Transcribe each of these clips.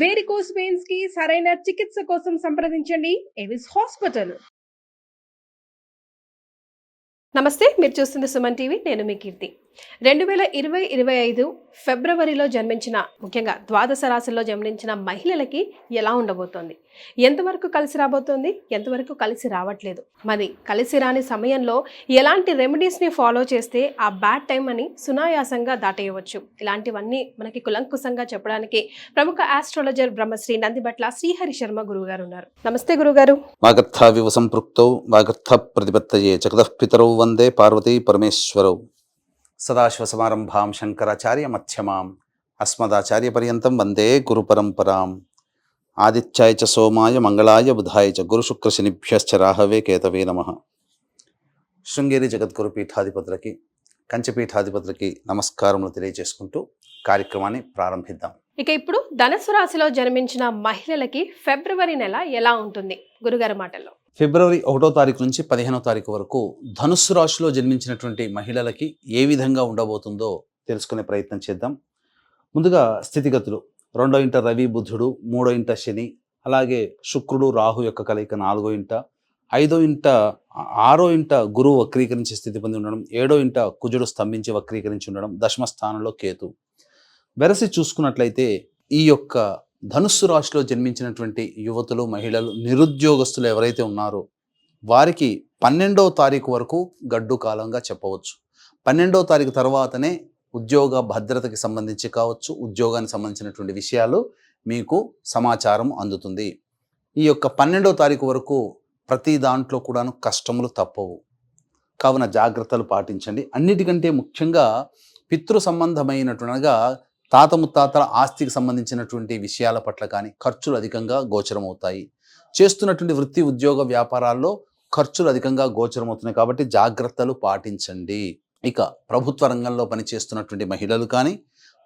Varicose పెయిన్స్కి సరైన చికిత్స కోసం సంప్రదించండి. ఎవిస్ హాస్పిటల్ నమస్తే మీరు చూస్తుంది సుమన్ టీవీ నేను మీ కీర్తి. రెండు వేల ఇరవై ఇరవై ఐదు ఫిబ్రవరిలో జన్మించిన ముఖ్యంగా ద్వాదశ రాశుల్లో జన్మించిన మహిళలకి ఎలా ఉండబోతోంది? ఎంతవరకు కలిసి రాబోతోంది? ఎంతవరకు కలిసి రావట్లేదు? మరి కలిసి రాని సమయంలో ఎలాంటి రెమెడీస్ని ఫాలో చేస్తే ఆ బ్యాడ్ టైం అని సునాయాసంగా దాటేయవచ్చు? ఇలాంటివన్నీ మనకి కులంకుశంగా చెప్పడానికి ప్రముఖ ఆస్ట్రాలజర్ బ్రహ్మశ్రీ నందిబట్ల శ్రీహరి శర్మ గురువు గారు ఉన్నారు. నమస్తే గురుగారు. వాగర్థావివ సంపృక్తౌ వాగర్థ ప్రతిపత్తయే జగతః పితరౌ వందే పార్వతీ పరమేశ్వరౌ. సదాశివసమారంభాం శంకరాచార్య మధ్యమాం అస్మదాచార్యపర్యంతం వందే గురు పరంపరాం ఆదిత్యాయ చ సోమాయ మంగళాయ బుధాయ చ గురుశుక్రశనిభ్యశ్చ రాహవే కేతవే నమ శృంగేరి జగద్గురు పీఠాధిపతులకి కంచపీఠాధిపతులకి నమస్కారములు తెలియజేసుకుంటూ కార్యక్రమాన్ని ప్రారంభిద్దాం। ఇక ఇప్పుడు ధనుసు రాశిలో జన్మించిన మహిళలకి ఫిబ్రవరి నెల ఎలా ఉంటుంది? గురుగారి మాటల్లో. ఫిబ్రవరి ఒకటో తారీఖు నుంచి పదిహేనో తారీఖు వరకు ధనుస్సు రాశిలో జన్మించినటువంటి మహిళలకి ఏ విధంగా ఉండబోతుందో తెలుసుకునే ప్రయత్నం చేద్దాం. ముందుగా స్థితిగతులు. రెండో ఇంట రవి బుధుడు మూడో ఇంట శని అలాగే శుక్రుడు రాహు యొక్క కలయిక నాలుగో ఇంట ఐదో ఇంట ఆరో ఇంట గురువు వక్రీకరించి స్థితి పొంది ఉండడం ఏడో ఇంట కుజుడు స్తంభించి వక్రీకరించి ఉండడం దశమ స్థానంలో కేతు. వెరసి చూసుకున్నట్లయితే ఈ యొక్క ధనుస్సు రాశిలో జన్మించినటువంటి యువతులు మహిళలు నిరుద్యోగస్తులు ఎవరైతే ఉన్నారో వారికి పన్నెండవ తారీఖు వరకు గడ్డు కాలంగా చెప్పవచ్చు. పన్నెండవ తారీఖు తర్వాతనే ఉద్యోగ భద్రతకి సంబంధించి కావచ్చు ఉద్యోగానికి సంబంధించినటువంటి విషయాలు మీకు సమాచారం అందుతుంది. ఈ యొక్క పన్నెండవ తారీఖు వరకు ప్రతి దాంట్లో కూడాను కష్టములు తప్పవు. కావున జాగ్రత్తలు పాటించండి. అన్నిటికంటే ముఖ్యంగా పితృ సంబంధమైనట్టుగా తాత ముత్తాతల ఆస్తికి సంబంధించినటువంటి విషయాల పట్ల కానీ ఖర్చులు అధికంగా గోచరమవుతాయి. చేస్తున్నటువంటి వృత్తి ఉద్యోగ వ్యాపారాల్లో ఖర్చులు అధికంగా గోచరమవుతున్నాయి కాబట్టి జాగ్రత్తలు పాటించండి. ఇక ప్రభుత్వ రంగంలో పనిచేస్తున్నటువంటి మహిళలు కానీ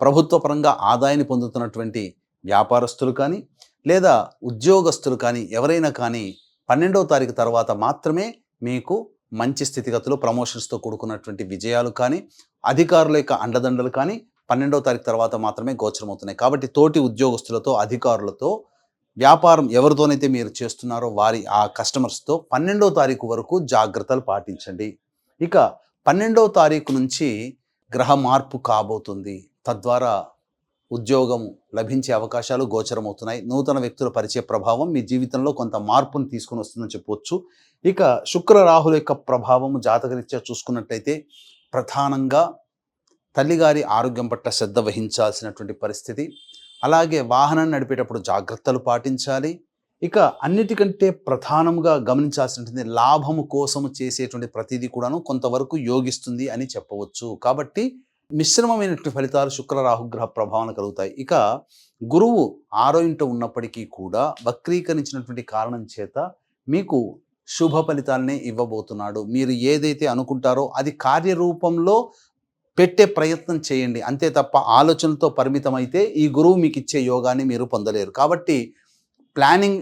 ప్రభుత్వ పరంగా ఆదాయాన్ని పొందుతున్నటువంటి వ్యాపారస్తులు కానీ లేదా ఉద్యోగస్తులు కానీ ఎవరైనా కానీ పన్నెండవ తారీఖు తర్వాత మాత్రమే మీకు మంచి స్థితిగతులు ప్రమోషన్స్తో కూడుకున్నటువంటి విజయాలు కానీ అధికారుల యొక్క అండదండలు కానీ పన్నెండవ తారీఖు తర్వాత మాత్రమే గోచరమవుతున్నాయి కాబట్టి తోటి ఉద్యోగస్తులతో అధికారులతో వ్యాపారం ఎవరితోనైతే మీరు చేస్తున్నారో వారి ఆ కస్టమర్స్తో పన్నెండవ తారీఖు వరకు జాగ్రత్తలు పాటించండి. ఇక పన్నెండవ తారీఖు నుంచి గ్రహ మార్పు కాబోతుంది. తద్వారా ఉద్యోగం లభించే అవకాశాలు గోచరమవుతున్నాయి నూతన వ్యక్తుల పరిచయ ప్రభావం మీ జీవితంలో కొంత మార్పును తీసుకుని వస్తుందని చెప్పవచ్చు ఇక శుక్ర రాహుల యొక్క ప్రభావం జాతకరీత్యా చూసుకున్నట్లయితే ప్రధానంగా తల్లిగారి ఆరోగ్యం పట్ల శ్రద్ధ వహించాల్సినటువంటి పరిస్థితి. అలాగే వాహనాన్ని నడిపేటప్పుడు జాగ్రత్తలు పాటించాలి. ఇక అన్నిటికంటే ప్రధానంగా గమనించాల్సినటువంటి లాభము కోసము చేసేటువంటి ప్రతిదీ కూడాను కొంతవరకు యోగిస్తుంది అని చెప్పవచ్చు. కాబట్టి మిశ్రమమైనటువంటి ఫలితాలు శుక్ర రాహుగ్రహ ప్రభావం కలుగుతాయి. ఇక గురువు ఆరో ఇంట ఉన్నప్పటికీ కూడా వక్రీకరించినటువంటి కారణం చేత మీకు శుభ ఫలితాలనే ఇవ్వబోతున్నాడు. మీరు ఏదైతే అనుకుంటారో అది కార్యరూపంలో పెట్టే ప్రయత్నం చేయండి. అంతే తప్ప ఆలోచనలతో పరిమితమైతే ఈ గురువు మీకు ఇచ్చే యోగాన్ని మీరు పొందలేరు. కాబట్టి ప్లానింగ్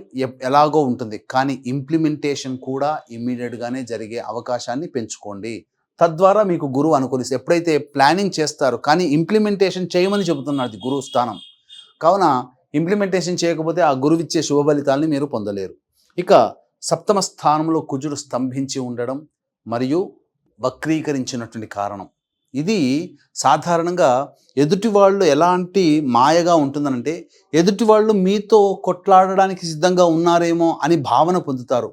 ఎలాగో ఉంటుంది. కానీ ఇంప్లిమెంటేషన్ కూడా ఇమ్మీడియట్గానే జరిగే అవకాశాన్ని పెంచుకోండి. తద్వారా మీకు గురువు అనుకూలిస్తే ఎప్పుడైతే ప్లానింగ్ చేస్తారు కానీ ఇంప్లిమెంటేషన్ చేయమని చెబుతున్నది గురువు స్థానం. కావున ఇంప్లిమెంటేషన్ చేయకపోతే ఆ గురువు ఇచ్చే శుభ ఫలితాలని మీరు పొందలేరు. ఇక సప్తమ స్థానంలో కుజుడు స్తంభించి ఉండడం మరియు వక్రీకరించినటువంటి కారణం. ఇది సాధారణంగా ఎదుటి వాళ్ళు ఎలాంటి మాయగా ఉంటుందనంటే ఎదుటి వాళ్ళు మీతో కొట్లాడడానికి సిద్ధంగా ఉన్నారేమో అని భావన పొందుతారు.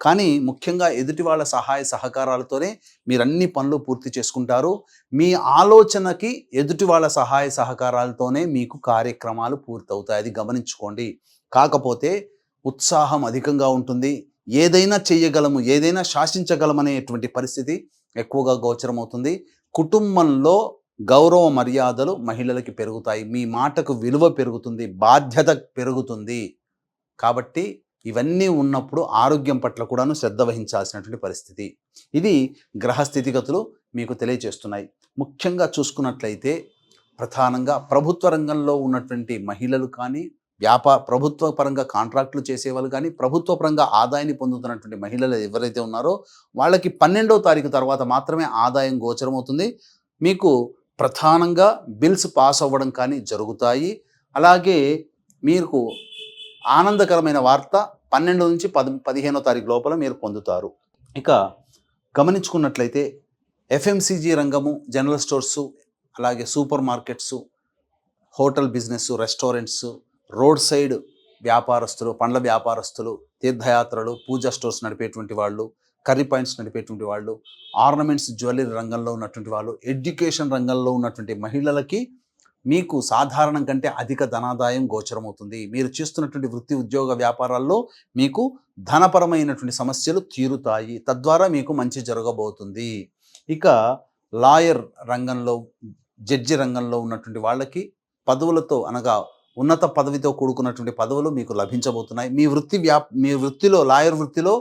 కానీ ముఖ్యంగా ఎదుటి వాళ్ళ సహాయ సహకారాలతోనే మీరు అన్ని పనులు పూర్తి చేసుకుంటారు. మీ ఆలోచనకి ఎదుటి వాళ్ళ సహాయ సహకారాలతోనే మీకు కార్యక్రమాలు పూర్తవుతాయి. అది గమనించుకోండి. కాకపోతే ఉత్సాహం అధికంగా ఉంటుంది. ఏదైనా చేయగలము ఏదైనా శాసించగలమనేటువంటి పరిస్థితి ఎక్కువగా గోచరమవుతుంది. కుటుంబంలో గౌరవ మర్యాదలు మహిళలకి పెరుగుతాయి. మీ మాటకు విలువ పెరుగుతుంది. బాధ్యత పెరుగుతుంది. కాబట్టి ఇవన్నీ ఉన్నప్పుడు ఆరోగ్యం పట్ల కూడాను శ్రద్ధ వహించాల్సినటువంటి పరిస్థితి. ఇది గ్రహ స్థితిగతులు మీకు తెలియజేస్తున్నాయి. ముఖ్యంగా చూసుకున్నట్లయితే ప్రధానంగా ప్రభుత్వ రంగంలో ఉన్నటువంటి మహిళలు కానీ వ్యాపార ప్రభుత్వ పరంగా కాంట్రాక్టులు చేసేవాళ్ళు కానీ ప్రభుత్వ పరంగా ఆదాయాన్ని పొందుతున్నటువంటి మహిళలు ఎవరైతే ఉన్నారో వాళ్ళకి పన్నెండవ తారీఖు తర్వాత మాత్రమే ఆదాయం గోచరమవుతుంది మీకు ప్రధానంగా బిల్స్ పాస్ అవ్వడం కానీ జరుగుతాయి. అలాగే మీకు ఆనందకరమైన వార్త పన్నెండు నుంచి పది పదిహేనో తారీఖు లోపల మీరు పొందుతారు. ఇక గమనించుకున్నట్లయితే ఎఫ్ఎంసీజీ రంగము జనరల్ స్టోర్సు అలాగే supermarkets hotel business restaurants road side వ్యాపారస్తులు పండ్ల వ్యాపారస్తులు తీర్థయాత్రలు పూజా స్టోర్స్ నడిపేటువంటి వాళ్ళు కర్రీ పాయింట్స్ నడిపేటువంటి వాళ్ళు ఆర్నమెంట్స్ జ్యువెలరీ రంగంలో ఉన్నటువంటి వాళ్ళు ఎడ్యుకేషన్ రంగంలో ఉన్నటువంటి మహిళలకి మీకు సాధారణం కంటే అధిక ధనాదాయం గోచరమవుతుంది మీరు చేస్తున్నటువంటి వృత్తి ఉద్యోగ వ్యాపారాల్లో మీకు ధనపరమైనటువంటి సమస్యలు తీరుతాయి. తద్వారా మీకు మంచి జరగబోతుంది. ఇక లాయర్ రంగంలో జడ్జి రంగంలో ఉన్నటువంటి వాళ్ళకి పదవులతో అనగా ఉన్నత పదవితో కూడుకున్నటువంటి పదవులు మీకు లభించబోతున్నాయి. మీ వృత్తి వ్యా మీ వృత్తిలో లాయర్ వృత్తిలో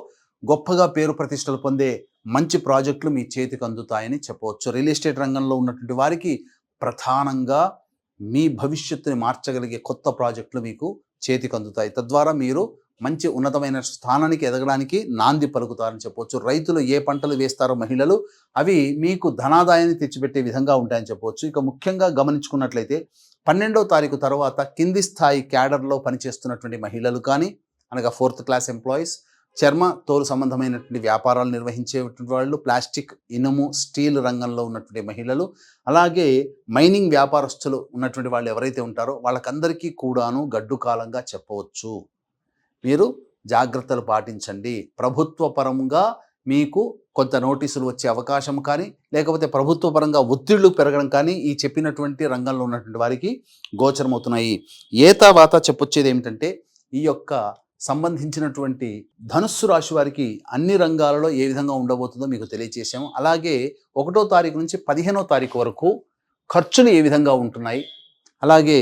గొప్పగా పేరు ప్రతిష్టలు పొందే మంచి ప్రాజెక్టులు మీ చేతికి అందుతాయని చెప్పవచ్చు. రియల్ ఎస్టేట్ రంగంలో ఉన్నటువంటి వారికి ప్రధానంగా మీ భవిష్యత్తుని మార్చగలిగే కొత్త ప్రాజెక్టులు మీకు చేతికి అందుతాయి. తద్వారా మీరు మంచి ఉన్నతమైన స్థానానికి ఎదగడానికి నాంది పలుకుతారని చెప్పవచ్చు రైతులు ఏ పంటలు వేస్తారో మహిళలు అవి మీకు ధనాదాయాన్ని తెచ్చిపెట్టే విధంగా ఉంటాయని చెప్పవచ్చు ఇక ముఖ్యంగా గమనించుకున్నట్లయితే పన్నెండో తారీఖు తర్వాత కింది స్థాయి క్యాడర్లో పనిచేస్తున్నటువంటి మహిళలు కానీ అనగా ఫోర్త్ క్లాస్ ఎంప్లాయీస్ చర్మ తోలు సంబంధమైనటువంటి వ్యాపారాలు నిర్వహించేటువంటి వాళ్ళు ప్లాస్టిక్ ఇనుము స్టీల్ రంగంలో ఉన్నటువంటి మహిళలు అలాగే మైనింగ్ వ్యాపారస్తులు ఉన్నటువంటి వాళ్ళు ఎవరైతే ఉంటారో వాళ్ళకందరికీ కూడాను గడ్డు కాలంగా చెప్పవచ్చు. మీరు జాగ్రత్తలు పాటించండి. ప్రభుత్వపరంగా మీకు కొంత నోటీసులు వచ్చే అవకాశం కానీ లేకపోతే ప్రభుత్వపరంగా ఒత్తిళ్ళు పెరగడం కానీ ఈ చెప్పినటువంటి రంగంలో ఉన్నటువంటి వారికి గోచరమవుతున్నాయి. ఏ తర్వాత చెప్పొచ్చేది ఏమిటంటే ఈ యొక్క సంబంధించినటువంటి ధనుస్సు రాశి వారికి అన్ని రంగాలలో ఏ విధంగా ఉండబోతుందో మీకు తెలియజేశాము అలాగే ఒకటో తారీఖు నుంచి పదిహేనో తారీఖు వరకు ఖర్చులు ఏ విధంగా ఉంటున్నాయి? అలాగే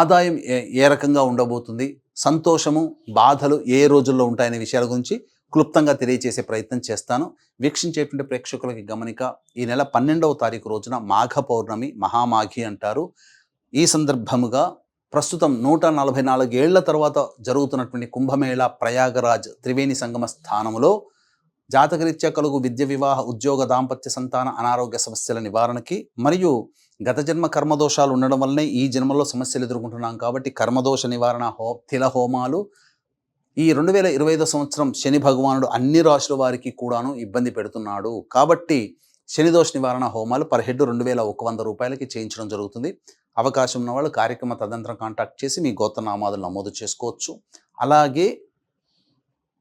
ఆదాయం ఏ ఏ రకంగా ఉండబోతుంది? సంతోషము బాధలు ఏ రోజుల్లో ఉంటాయనే విషయాల గురించి క్లుప్తంగా తెలియజేసే ప్రయత్నం చేస్తాను. వీక్షించేటువంటి ప్రేక్షకులకి గమనిక ఈ నెల పన్నెండవ తారీఖు రోజున మాఘ పౌర్ణమి మహామాఘి అంటారు. ఈ సందర్భముగా ప్రస్తుతం నూట నలభై నాలుగేళ్ళ తర్వాత జరుగుతున్నటువంటి కుంభమేళ ప్రయాగరాజ్ త్రివేణి సంగమ స్థానంలో జాతకరీత్యా కలుగు విద్య వివాహ ఉద్యోగ దాంపత్య సంతాన అనారోగ్య సమస్యల నివారణకి మరియు గత జన్మ కర్మదోషాలు ఉండడం వల్లనే ఈ జన్మలో సమస్యలు ఎదుర్కొంటున్నాం కాబట్టి కర్మదోష నివారణ హో తిల హోమాలు. ఈ రెండు వేల ఇరవై ఐదో సంవత్సరం శని భగవానుడు అన్ని రాశుల వారికి కూడాను ఇబ్బంది పెడుతున్నాడు. కాబట్టి శనిదోష నివారణ హోమాలు పర్ హెడ్ రెండు వేల ఒక వంద రూపాయలకి చేయించడం జరుగుతుంది. అవకాశం ఉన్నవాళ్ళు కార్యక్రమ తదంతరం కాంటాక్ట్ చేసి మీ గోత్రనామాదులు నమోదు చేసుకోవచ్చు. అలాగే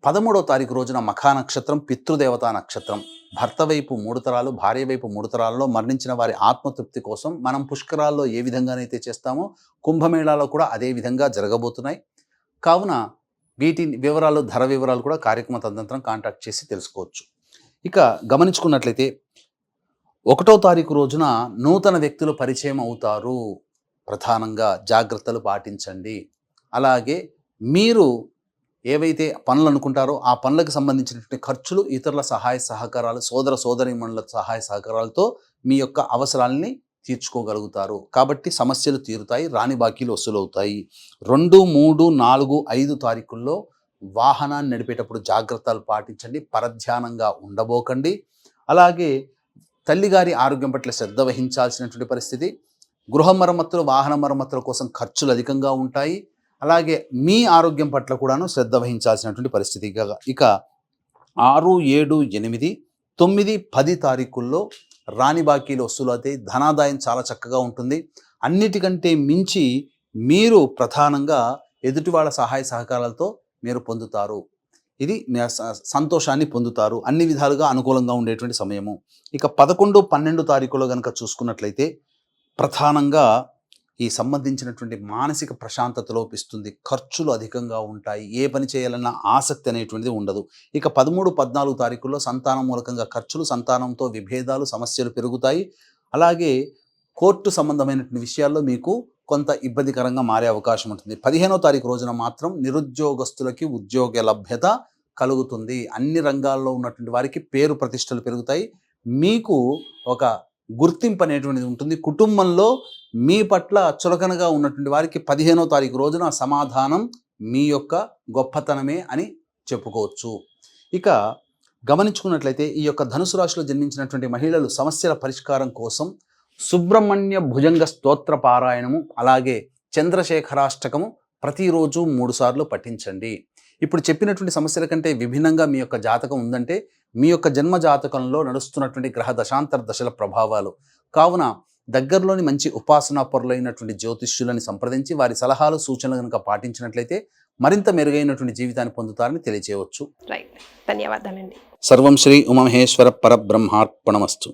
పదమూడో తారీఖు రోజున మఖా నక్షత్రం పితృదేవతా నక్షత్రం. భర్త వైపు మూడు తరాలు భార్య వైపు మూడు తరాల్లో మరణించిన వారి ఆత్మతృప్తి కోసం మనం పుష్కరాల్లో ఏ విధంగానైతే చేస్తామో కుంభమేళాలో కూడా అదే విధంగా జరగబోతున్నాయి. కావున వీటి వివరాలు ధర వివరాలు కూడా కార్యక్రమ తదనంతరం కాంటాక్ట్ చేసి తెలుసుకోవచ్చు. ఇక గమనించుకున్నట్లయితే ఒకటో తారీఖు రోజున నూతన వ్యక్తులు పరిచయం అవుతారు. ప్రధానంగా జాగ్రత్తలు పాటించండి. అలాగే మీరు ఏవైతే పనులు అనుకుంటారో ఆ పనులకు సంబంధించినటువంటి ఖర్చులు ఇతరుల సహాయ సహకారాలు సోదర సోదరీమణుల సహాయ సహకారాలతో మీ యొక్క అవసరాలని తీర్చుకోగలుగుతారు. కాబట్టి సమస్యలు తీరుతాయి రాని బాకీలు వసూలవుతాయి. రెండు మూడు నాలుగు ఐదు తారీఖుల్లో వాహనాన్ని నడిపేటప్పుడు జాగ్రత్తలు పాటించండి పరధ్యానంగా ఉండబోకండి. అలాగే తల్లిగారి ఆరోగ్యం పట్ల శ్రద్ధ వహించాల్సినటువంటి పరిస్థితి గృహ మరమ్మతులు వాహన మరమ్మతుల కోసం ఖర్చులు అధికంగా ఉంటాయి. అలాగే మీ ఆరోగ్యం పట్ల కూడాను శ్రద్ధ వహించాల్సినటువంటి పరిస్థితి ఇక- ఇక ఆరు ఏడు ఎనిమిది తొమ్మిది పది తారీఖుల్లో రాణి బాకీలు అయితే ధనాదాయం చాలా చక్కగా ఉంటుంది. అన్నిటికంటే మించి మీరు ప్రధానంగా ఎదుటి వాళ్ళ సహాయ సహకారాలతో మీరు పొందుతారు. ఇది సంతోషాన్ని పొందుతారు. అన్ని విధాలుగా అనుకూలంగా ఉండేటువంటి సమయము. ఇక పదకొండు పన్నెండు తారీఖులో కనుక చూసుకున్నట్లయితే ప్రధానంగా ఈ సంబంధించినటువంటి మానసిక ప్రశాంతత లోపిస్తుంది ఖర్చులు అధికంగా ఉంటాయి. ఏ పని చేయాలన్న ఆసక్తి అనేటువంటిది ఉండదు. ఇక పదమూడు పద్నాలుగు తారీఖుల్లో సంతానం మూలకంగా ఖర్చులు సంతానంతో విభేదాలు సమస్యలు పెరుగుతాయి. అలాగే కోర్టు సంబంధమైనటువంటి విషయాల్లో మీకు కొంత ఇబ్బందికరంగా మారే అవకాశం ఉంటుంది. పదిహేనో తారీఖు రోజున మాత్రం నిరుద్యోగస్తులకి ఉద్యోగ లభ్యత కలుగుతుంది. అన్ని రంగాల్లో ఉన్నటువంటి వారికి పేరు ప్రతిష్టలు పెరుగుతాయి. మీకు ఒక గుర్తింపు అనేటువంటిది ఉంటుంది. కుటుంబంలో మీ పట్ల చులకనగా ఉన్నటువంటి వారికి పదిహేనో తారీఖు రోజున సమాధానం మీ యొక్క గొప్పతనమే అని చెప్పుకోవచ్చు. ఇక గమనించుకున్నట్లయితే ఈ యొక్క ధనుసు రాశిలో జన్మించినటువంటి మహిళలు సమస్యల పరిష్కారం కోసం సుబ్రహ్మణ్య భుజంగ స్తోత్ర పారాయణము అలాగే చంద్రశేఖరాష్టకము ప్రతిరోజు మూడు సార్లు పఠించండి. ఇప్పుడు చెప్పినటువంటి సమస్యల కంటే విభిన్నంగా మీ యొక్క జాతకం ఉందంటే మీ యొక్క జన్మ జాతకంలో నడుస్తున్నటువంటి గ్రహ దశాంతర దశల ప్రభావాలు. కావున దగ్గరలోని మంచి ఉపాసనా పరులైనటువంటి జ్యోతిష్యులని సంప్రదించి వారి సలహాలు సూచనలు కనుక పాటించినట్లయితే మరింత మెరుగైనటువంటి జీవితాన్ని పొందుతారని తెలియచేయవచ్చు. రైట్ ధన్యవాదాలండి. సర్వం శ్రీ ఉమమహేశ్వర పరబ్రహ్మార్పణమస్తు.